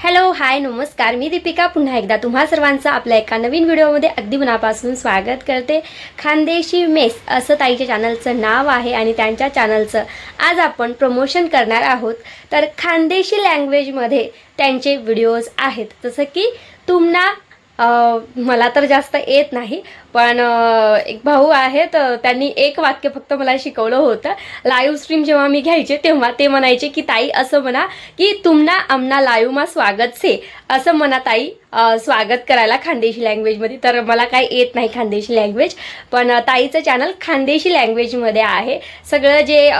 Hello hi नमस्कार. मी दीपिका. पुन्हा एकदा तुम्हा सर्वांचं आपल्या एका नवीन व्हिडिओमध्ये अगदी मनापासून स्वागत करते. खानदेशी मेस असं ताईच्या चॅनलचं नाव आहे आणि त्यांच्या चॅनलचं आज आपण प्रमोशन करणार आहोत. तर खानदेशी लँग्वेजमध्ये त्यांचे व्हिडिओज आहेत. जसं की तुमना मला तर जास्त येत नाही पण एक भाऊ आहेत त्यांनी एक वाक्य फक्त मला शिकवलं होतं. लाईव्ह स्ट्रीम जेव्हा मी घ्यायचे तेव्हा ते म्हणायचे की ताई असं म्हणा की तुमना आमना लाईव्हमा स्वागत से. असं म्हणा ताई स्वागत करायला खानदेशी लँग्वेजमध्ये तर मला काही येत नाही खानदेशी लँग्वेज पण ताईचं चॅनल खानदेशी लँग्वेजमध्ये आहे. सगळं जे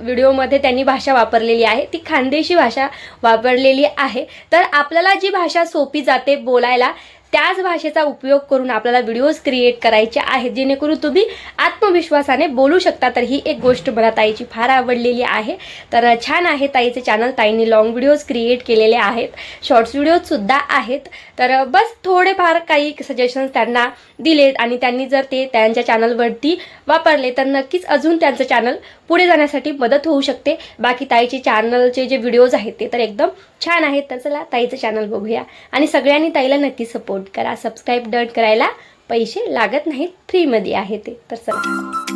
व्हिडिओमध्ये त्यांनी भाषा वापरलेली आहे ती खानदेशी भाषा वापरलेली आहे. तर आपल्याला जी भाषा सोपी जाते बोलायला त्याच भाषेचा उपयोग करून आपल्याला व्हिडिओज क्रिएट करायचे आहेत जेणेकरून तुम्ही आत्मविश्वासाने बोलू शकता. तर ही एक गोष्ट मला ताईची फार आवडलेली आहे. तर छान आहे ताईचे चॅनल ताईंनी लॉंग व्हिडिओज क्रिएट केलेले आहेत. शॉर्ट्स व्हिडिओजसुद्धा आहेत. तर बस थोडेफार काही सजेशन्स त्यांना दिलेत आणि त्यांनी जर ते त्यांच्या चॅनलवरती वापरले तर नक्कीच अजून त्यांचं चॅनल पुढे जाण्यासाठी मदत होऊ शकते. बाकी ताईचे चॅनलचे जे व्हिडिओज आहेत ते तर एकदम छान आहेत. तर चला ताईचं चॅनल बघूया. आणि सगळ्यांनी ताईला नक्की सपोर्ट करा. सबस्क्राईब डट करायला पैसे लागत नाहीत. फ्रीमध्ये आहे ते. तर चला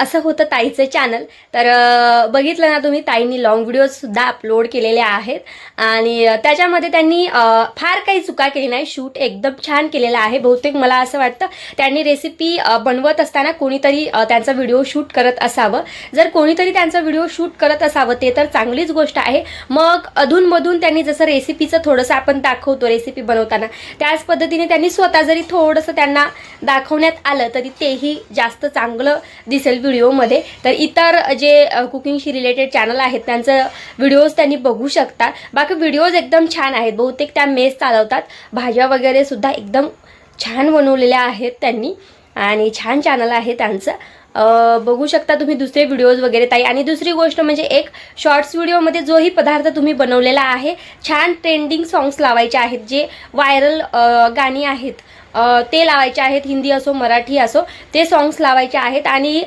असं होतं ताईचं चॅनल तर बघितलं ना तुम्ही ताईंनी लॉंग व्हिडिओजसुद्धा अपलोड केलेले आहेत. आणि त्याच्यामध्ये त्यांनी फार काही चुका केली नाही. शूट एकदम छान केलेला आहे. बहुतेक मला असं वाटतं त्यांनी रेसिपी बनवत असताना कोणीतरी त्यांचा व्हिडिओ शूट करत असावं. जर कोणीतरी त्यांचा व्हिडिओ शूट करत असावं ते तर चांगलीच गोष्ट आहे. मग अधूनमधून त्यांनी जसं रेसिपीचं थोडंसं आपण दाखवतो रेसिपी बनवताना त्याच पद्धतीने त्यांनी स्वतः जरी थोडंसं त्यांना दाखवण्यात आलं तरी तेही जास्त चांगलं दिसेल. व्हिडिओमध्ये. तर इतर जे कुकिंगशी रिलेटेड चॅनल आहेत त्यांचं व्हिडिओज त्यांनी बघू शकता बाकी व्हिडिओज एकदम छान आहेत. बहुतेक त्या मेस चालवतात. भाज्या वगैरे सुद्धा एकदम छान बनवलेल्या आहेत त्यांनी. आणि छान चॅनल आहे त्यांचं. बघू शकता तुम्ही दुसरे व्हिडिओज वगैरे ताई. आणि दुसरी गोष्ट म्हणजे एक शॉर्ट्स व्हिडिओमध्ये जोही पदार्थ तुम्ही बनवलेला आहे. छान ट्रेंडिंग सॉंग्स लावायचे आहेत जे व्हायरल गाणी आहेत. ते लावायचे आहेत हिंदी असो मराठी असो ते सॉंग्स लावायचे आहेत आणि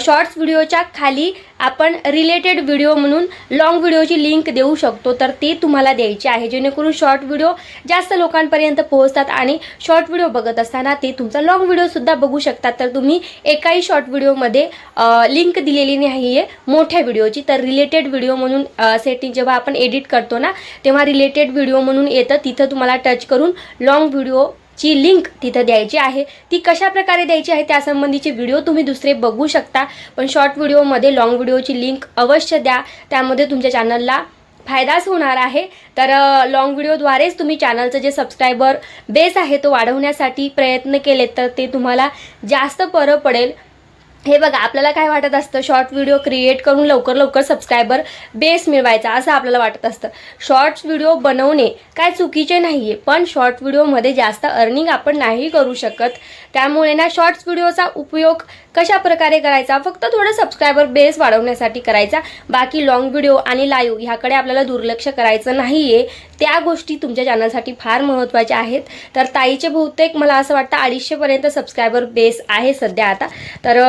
शॉर्ट्स व्हिडिओच्या खाली आपण रिलेटेड व्हिडिओ म्हणून लॉंग व्हिडिओची लिंक देऊ शकतो. तर ते तुम्हाला द्यायचे आहे. जेणेकरून शॉर्ट व्हिडिओ जास्त लोकांपर्यंत पोहोचतात आणि शॉर्ट व्हिडिओ बघत असताना ते तुमचा लॉंग व्हिडिओसुद्धा बघू शकतात. तर तुम्ही एकाही शॉर्ट व्हिडिओमध्ये लिंक दिलेली नाही आहे मोठ्या व्हिडिओची तर रिलेटेड व्हिडिओ म्हणून सेटिंग जेव्हा आपण एडिट करतो ना तेव्हा रिलेटेड व्हिडिओ म्हणून येतं. तिथं तुम्हाला टच करून लॉंग व्हिडिओ ची लिंक तिथं द्यायची आहे. ती कशा प्रकारे द्यायची आहे त्यासंबंधीचे व्हिडिओ तुम्ही दुसरे बघू शकता. पण शॉर्ट व्हिडिओमध्ये लॉंग व्हिडिओची लिंक अवश्य द्या. त्यामध्ये तुमच्या चॅनलला फायदाच होणार आहे. तर लॉंग व्हिडिओद्वारेच तुम्ही चॅनलचं जे सबस्क्रायबर बेस आहे तो वाढवण्यासाठी प्रयत्न केले तर ते तुम्हाला जास्त बरं पडेल. हे बघा आपल्याला काय वाटत असतं? शॉर्ट व्हिडिओ क्रिएट करून लवकर लवकर सबस्क्रायबर बेस मिळवायचा असं आपल्याला वाटत असतं. शॉर्ट्स व्हिडिओ बनवणे काय चुकीचे नाही आहे पण शॉर्ट व्हिडिओमध्ये जास्त अर्निंग आपण नाही करू शकत. त्यामुळे ना शॉर्ट्स व्हिडिओचा उपयोग कशा प्रकारे करायचा? फक्त थोडं सबस्क्रायबर बेस वाढवण्यासाठी करायचा. बाकी लॉंग व्हिडिओ आणि लाईव्ह ह्याकडे आपल्याला दुर्लक्ष करायचं नाही आहे त्या गोष्टी तुमच्या चॅनलसाठी फार महत्त्वाच्या आहेत. तर ताईचे बहुतेक मला असं वाटतं अडीचशेपर्यंत सबस्क्रायबर बेस आहे सध्या आता. तर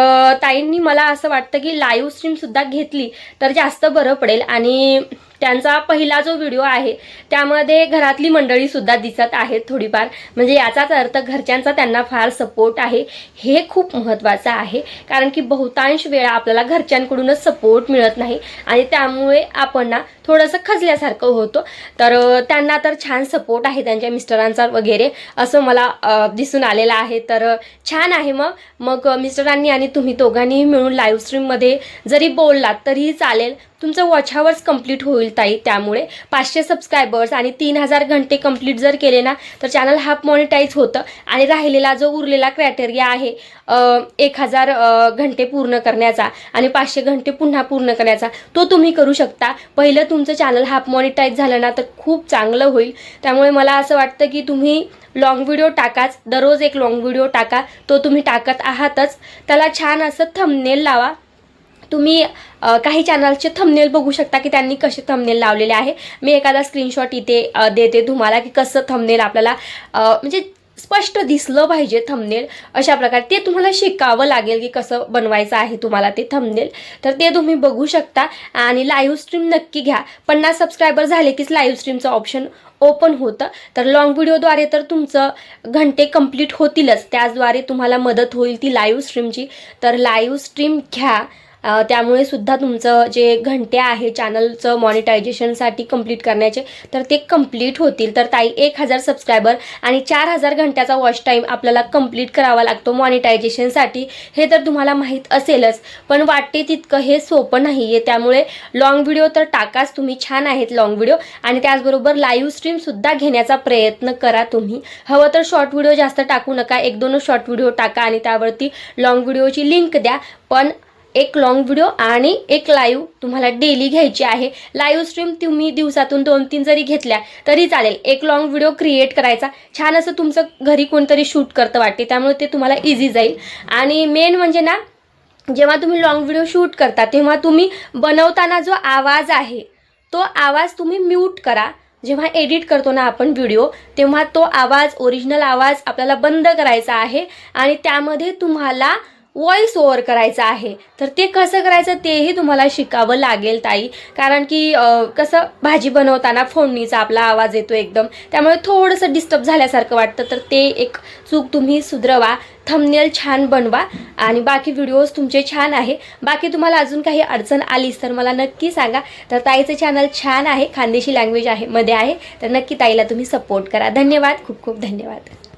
ताईंनी मला असं वाटतं की लाईव्ह स्ट्रीमसुद्धा घेतली तर जास्त बरं पडेल. आणि त्यांचा पहिला जो व्हिडिओ आहे त्यामध्ये घरातली मंडळीसुद्धा दिसत आहेत थोडीफार. म्हणजे याचाच अर्थ घरच्यांचा त्यांना फार सपोर्ट आहे. हे खूप महत्त्वाचं आहे. कारण की बहुतांश वेळा आपल्याला घरच्यांकडूनच सपोर्ट मिळत नाही. आणि त्यामुळे आपण ना थोडंसं खचल्यासारखं होतं. तर त्यांना तर छान सपोर्ट आहे त्यांच्या मिस्टरांचा वगैरे असं मला दिसून आलेलं आहे. तर छान आहे मग. मग मिस्टरांनी आणि तुम्ही दोघांनीही मिळून लाईव्ह स्ट्रीममध्ये जरी बोललात तरीही चालेल. तुमचं वॉच आवर्स कंप्लीट होईल ताई त्यामुळे. पाचशे सबस्क्रायबर्स आणि तीन हजार घंटे कंप्लीट जर केले ना तर चॅनल हाफ मॉनिटाईज होतं. आणि राहिलेला जो उरलेला क्रायटेरिया आहे एक हजार घंटे पूर्ण करण्याचा आणि पाचशे घंटे पुन्हा पूर्ण करण्याचा तो तुम्ही करू शकता. पहिलं तुमचं चॅनल हाफ मॉनिटाईज झालं ना तर खूप चांगलं होईल. त्यामुळे मला असं वाटतं की तुम्ही लाँग व्हिडिओ टाकाच. दररोज एक लाँग व्हिडिओ टाका. तो तुम्ही टाकत आहातच. त्याला छान असं थंबनेल लावा. तुम्ही काही चॅनलचे थंबनेल बघू शकता की त्यांनी कसे थंबनेल लावलेले आहे. मी एखादा स्क्रीनशॉट इथे देते तुम्हाला की कसं थंबनेल आपल्याला म्हणजे स्पष्ट दिसलं पाहिजे थंबनेल अशा प्रकारे ते तुम्हाला शिकावं लागेल की कसं बनवायचं आहे तुम्हाला ते थंबनेल तर ते तुम्ही बघू शकता आणि लाईव्ह स्ट्रीम नक्की घ्या. पन्नास सबस्क्रायबर झाले कीच लाईव्ह स्ट्रीमचं ऑप्शन ओपन होतं. तर लॉंग व्हिडिओद्वारे तर तुमचं घंटे कंप्लीट होतीलच. त्याचद्वारे तुम्हाला मदत होईल ती लाईव्ह स्ट्रीमची तर लाईव्ह स्ट्रीम घ्या. त्यामुळे सुद्धा तुमचं जे घंटे आहे चॅनलचं मॉनिटायझेशनसाठी कंप्लीट करण्याचे तर ते कंप्लीट होतील. तर ताई एक हजार सबस्क्रायबर आणि चार हजार घंट्याचा वॉच टाईम आपल्याला कंप्लीट करावा लागतो मॉनिटायझेशनसाठी हे तर तुम्हाला माहीत असेलच पण वाटते तितकं हे सोपं नाही आहे त्यामुळे लाँग व्हिडिओ तर टाकाच तुम्ही छान आहेत लाँग व्हिडिओ आणि त्याचबरोबर लाईव्ह स्ट्रीमसुद्धा घेण्याचा प्रयत्न करा तुम्ही. हवं तर शॉर्ट व्हिडिओ जास्त टाकू नका एक दोनच शॉर्ट व्हिडिओ टाका आणि त्यावरती लाँग व्हिडिओची लिंक द्या. पण एक लॉंग व्हिडिओ आणि एक लाईव्ह तुम्हाला डेली घ्यायची आहे. लाईव्ह स्ट्रीम तुम्ही दिवसातून दोन तीन जरी घेतल्या तरी चालेल. एक लॉंग व्हिडिओ क्रिएट करायचा. छान असं तुमचं घरी कोणतरी शूट करतं वाटते त्यामुळे ते तुम्हाला इझी जाईल. आणि मेन म्हणजे ना जेव्हा तुम्ही लॉंग व्हिडिओ शूट करता तेव्हा तुम्ही बनवताना जो आवाज आहे तो आवाज तुम्ही म्यूट करा. जेव्हा एडिट करतो ना आपण व्हिडिओ तेव्हा तो आवाज ओरिजिनल आवाज आपल्याला बंद करायचा आहे. आणि त्यामध्ये तुम्हाला व्हॉइस ओवर करायचा आहे. तर ते कसं करायचं तेही तुम्हाला शिकावं लागेल ताई. कारण की कसं भाजी बनवताना फोडणीचा आपला आवाज येतो एकदम. त्यामुळे थोडंसं डिस्टर्ब झाल्यासारखं वाटतं. तर ते एक चूक तुम्ही सुधरवा. थंबनेल छान बनवा आणि बाकी व्हिडिओज तुमचे छान आहे. बाकी तुम्हाला अजून काही अडचण आलीच तर मला नक्की सांगा. तर ताईचं चॅनल छान आहे. खानदेशी लँग्वेज आहे मध्ये आहे. तर नक्की ताईला तुम्ही सपोर्ट करा. धन्यवाद. खूप खूप धन्यवाद.